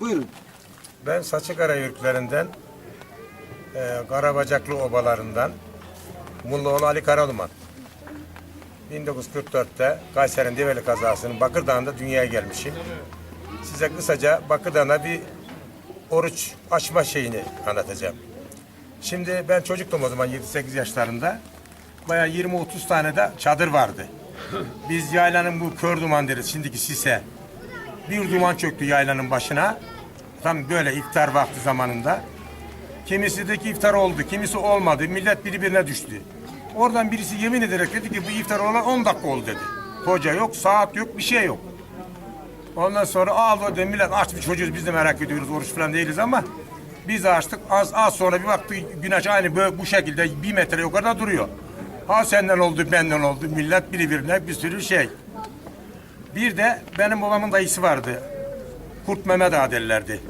Buyurun. Ben Saçıkara yörüklerinden, e, Karabacaklı obalarından Mullaoğlu Ali Karaduman. 1944'te Kayseri'nin Develi kazasının Bakırdağ'ında dünyaya gelmişim. Size kısaca Bakırdağ'da bir oruç açma şeyini anlatacağım. Şimdi ben çocuktum o zaman 7-8 yaşlarında. Bayağı 20-30 tane de çadır vardı. Biz yaylanın bu kör duman deriz şimdiki sise. Bir duman çöktü yaylanın başına. Tam böyle iftar vakti zamanında. Kimisi de ki iftar oldu, kimisi olmadı. Millet birbirine düştü. Oradan birisi yemin ederek dedi ki bu iftar olan 10 dakika oldu dedi. Hoca yok, saat yok, bir şey yok. Ondan sonra ağladı dedi millet aç bir çocuğuz biz de merak ediyoruz oruç falan değiliz ama biz açtık az az sonra bir baktık güneş aynı böyle bu şekilde bir metre yukarıda duruyor. Ha senden oldu benden oldu millet birbirine bir sürü şey. Bir de benim babamın dayısı vardı. Kurt Mehmet Ağa derlerdi.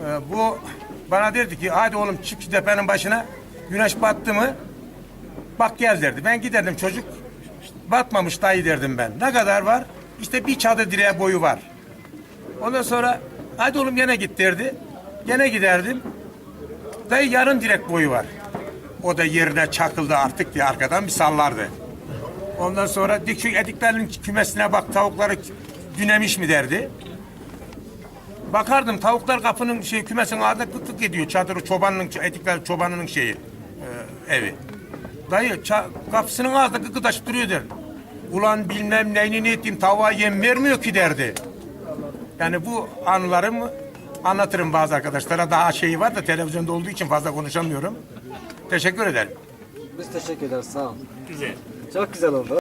Ee, bu bana derdi ki hadi oğlum çık şu tepenin başına güneş battı mı bak gel derdi. Ben giderdim çocuk batmamış dayı derdim ben. Ne kadar var? İşte bir çadır direğe boyu var. Ondan sonra hadi oğlum gene git derdi. Gene giderdim. Dayı yarım direk boyu var. O da yerine çakıldı artık diye arkadan bir sallardı. Ondan sonra dik şu ediklerin kümesine bak tavukları dünemiş mi derdi. Bakardım tavuklar kapının şey kümesin ağzına tık tık ediyor. Çadırı çobanın etikler çobanının şeyi e, evi. Dayı kapısının ağzında gıkıdaşıp duruyor der. Ulan bilmem neyini ne ettiğim tavuğa yem vermiyor ki derdi. Yani bu anılarımı anlatırım bazı arkadaşlara. Daha şeyi var da televizyonda olduğu için fazla konuşamıyorum. Teşekkür ederim. Biz teşekkür ederiz. Sağ olun. Güzel. Çok güzel oldu.